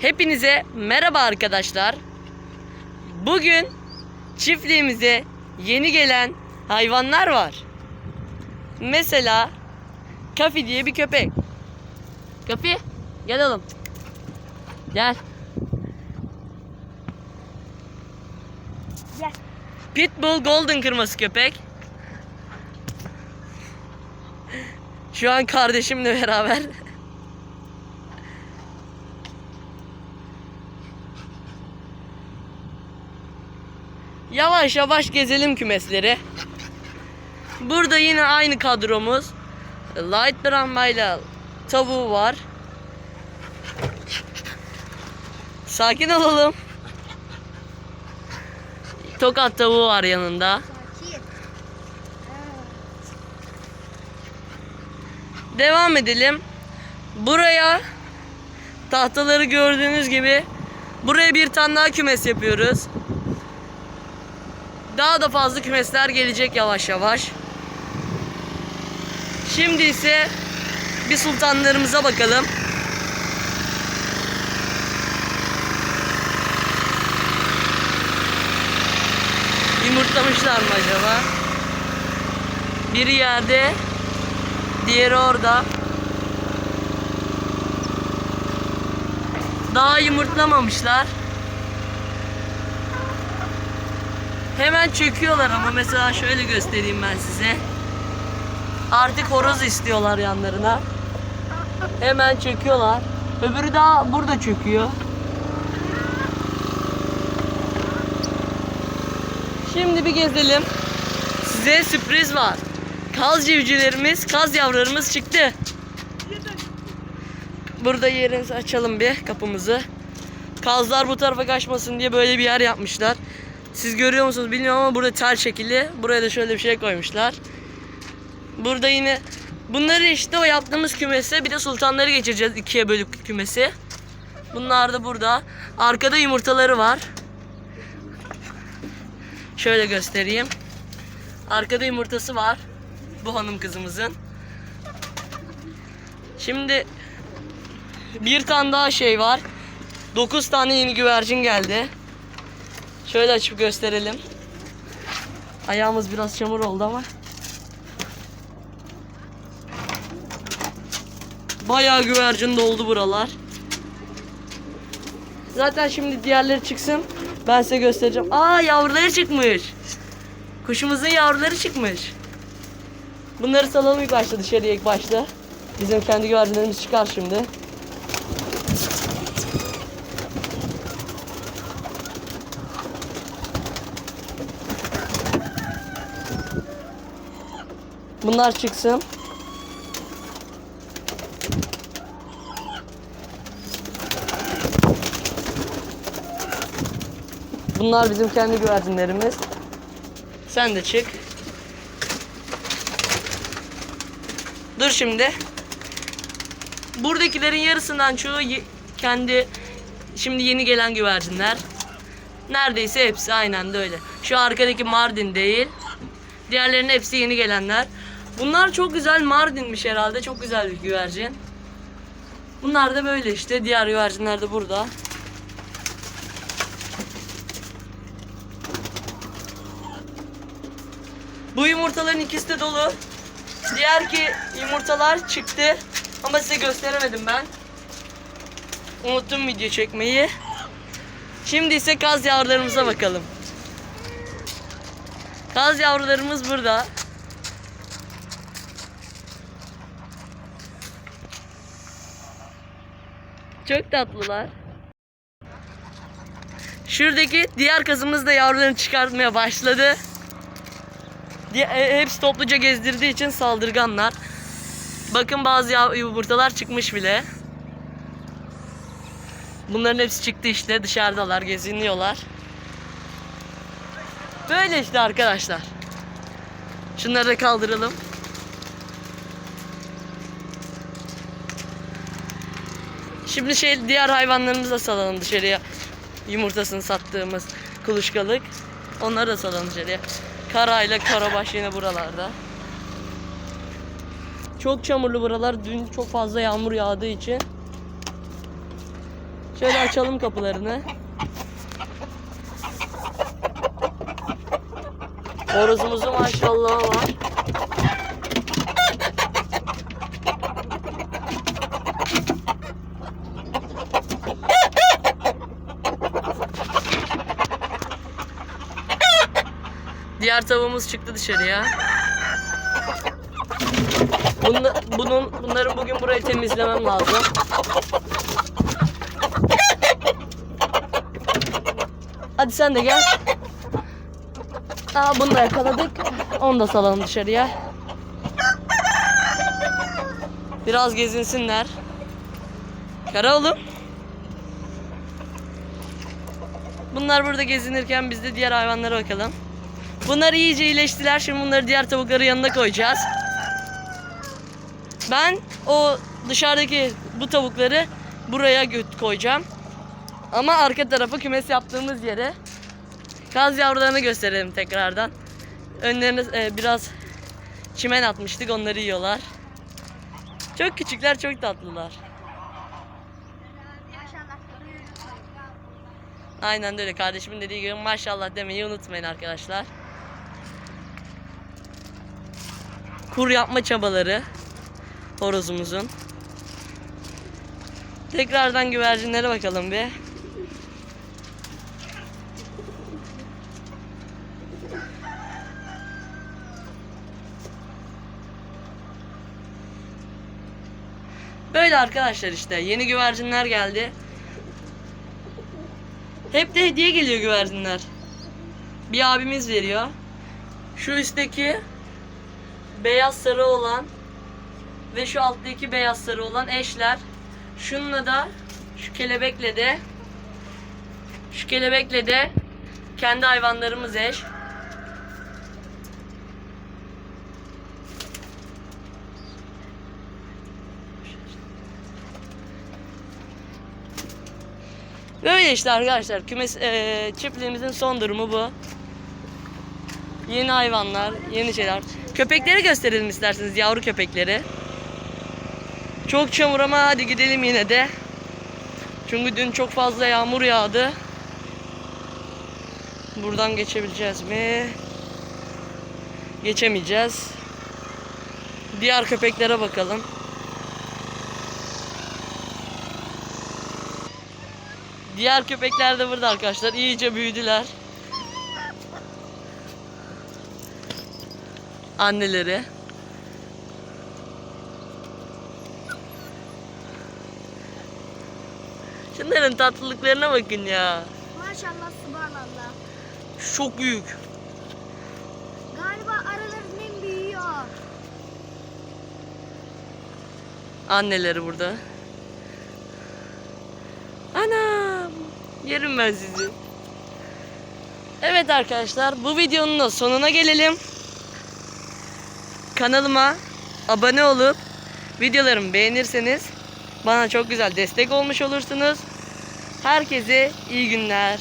Hepinize merhaba arkadaşlar. Bugün çiftliğimize yeni gelen hayvanlar var. Mesela Kafi diye bir köpek. Kafi gel oğlum. Gel. Gel. Pitbull Golden kırması köpek. Şu an kardeşimle beraber. Yavaş yavaş gezelim kümesleri. Burada yine aynı kadromuz. Light Brahma'yla tavuğu var. Sakin olalım. Tokat tavuğu var yanında. Devam edelim. Buraya tahtaları gördüğünüz gibi buraya bir tane daha kümes yapıyoruz. Daha da fazla kümesler gelecek yavaş yavaş. Şimdi ise bir sultanlarımıza bakalım. Yumurtlamışlar mı acaba? Biri yerde, diğeri orada. Daha yumurtlamamışlar. Hemen çöküyorlar ama mesela şöyle göstereyim ben size. Artık horoz istiyorlar yanlarına. Hemen çöküyorlar. Öbürü daha burada çöküyor. Şimdi bir gezelim. Size sürpriz var. Kaz civcivlerimiz, kaz yavrularımız çıktı. Burada yerimizi açalım bir kapımızı. Kazlar bu tarafa kaçmasın diye böyle bir yer yapmışlar. Siz görüyor musunuz bilmiyorum ama burada tel şekilli. Buraya da şöyle bir şey koymuşlar. Burada yine bunları işte o yaptığımız kümese bir de sultanları geçireceğiz ikiye bölüp kümesi. Bunlar da burada. Arkada yumurtaları var. Şöyle göstereyim. Arkada yumurtası var. Bu hanım kızımızın. Şimdi bir tane daha şey var. 9 tane yeni güvercin geldi. Şöyle açıp gösterelim. Ayağımız biraz çamur oldu ama. Bayağı güvercin doldu buralar. Zaten şimdi diğerleri çıksın. Ben size göstereceğim. Aa yavruları çıkmış. Kuşumuzun yavruları çıkmış. Bunları salalım ilk başta dışarıya ilk başta. Bizim kendi güvercinlerimiz çıkar şimdi. Bunlar çıksın. Bunlar bizim kendi güvercinlerimiz. Sen de çık. Dur şimdi. Buradakilerin yarısından çoğu kendi şimdi yeni gelen güvercinler. Neredeyse hepsi aynen de öyle. Şu arkadaki Mardin değil. Diğerlerinin hepsi yeni gelenler. Bunlar çok güzel Mardin'miş herhalde. Çok güzel bir güvercin. Bunlar da böyle işte. Diğer güvercinler de burada. Bu yumurtaların ikisi de dolu. Diğer ki yumurtalar çıktı. Ama size gösteremedim ben. Unuttum video çekmeyi. Şimdi ise kaz yavrularımıza bakalım. Kaz yavrularımız burada. Çok tatlılar. Şuradaki diğer kazımız da yavrularını çıkartmaya başladı. E, hepsi topluca gezdirdiği için saldırganlar. Bakın bazı yumurtalar çıkmış bile. Bunların hepsi çıktı işte dışarıdalar geziniyorlar. Böyle işte arkadaşlar. Şunları da kaldıralım. Şimdi şey diğer hayvanlarımızı da salalım dışarıya. Yumurtasını sattığımız kuluçkalık. Onları da salalım dışarıya. Kara ile karabaş yine buralarda. Çok çamurlu buralar. Dün çok fazla yağmur yağdığı için. Şöyle açalım kapılarını. Horozumuzu maşallah var. Diğer tavuğumuz çıktı dışarıya. Bunda, bunun, bunların bugün burayı temizlemem lazım. Hadi sen de gel. Aa bunu da yakaladık. Onu da salalım dışarıya. Biraz gezinsinler. Kara oğlum. Bunlar burada gezinirken biz de diğer hayvanlara bakalım. Bunlar iyice iyileştiler. Şimdi bunları diğer tavukların yanına koyacağız. Ben o dışarıdaki bu tavukları buraya koyacağım. Ama arka tarafa kümes yaptığımız yere kaz yavrularını gösterelim tekrardan. Önlerine e, biraz çimen atmıştık onları yiyorlar. Çok küçükler çok tatlılar. Aynen öyle kardeşimin dediği gibi maşallah demeyi unutmayın arkadaşlar. Kur yapma çabaları horozumuzun. Tekrardan güvercinlere bakalım bir. Böyle arkadaşlar işte yeni güvercinler geldi. Hep de hediye geliyor güvercinler. Bir abimiz veriyor. Şu üstteki beyaz sarı olan ve şu alttaki beyaz sarı olan eşler. Şununla da şu kelebekle de şu kelebekle de kendi hayvanlarımız eş. Böyle işte arkadaşlar. Kümes eee, çiftliğimizin son durumu bu. Yeni hayvanlar, yeni şeyler. Köpekleri gösterelim isterseniz yavru köpekleri. Çok çamur ama hadi gidelim yine de. Çünkü dün çok fazla yağmur yağdı. Buradan geçebileceğiz mi? Geçemeyeceğiz. Diğer köpeklere bakalım. Diğer köpekler de burada arkadaşlar. İyice büyüdüler. Anneleri. Şunların tatlılıklarına bakın ya. Maşallah subhanallah. Çok büyük. Galiba aralarının en büyüğü o. Anneleri burada. Anam. Yerim ben sizi. Evet arkadaşlar bu videonun da sonuna gelelim. Kanalıma abone olup videolarımı beğenirseniz bana çok güzel destek olmuş olursunuz. Herkese iyi günler.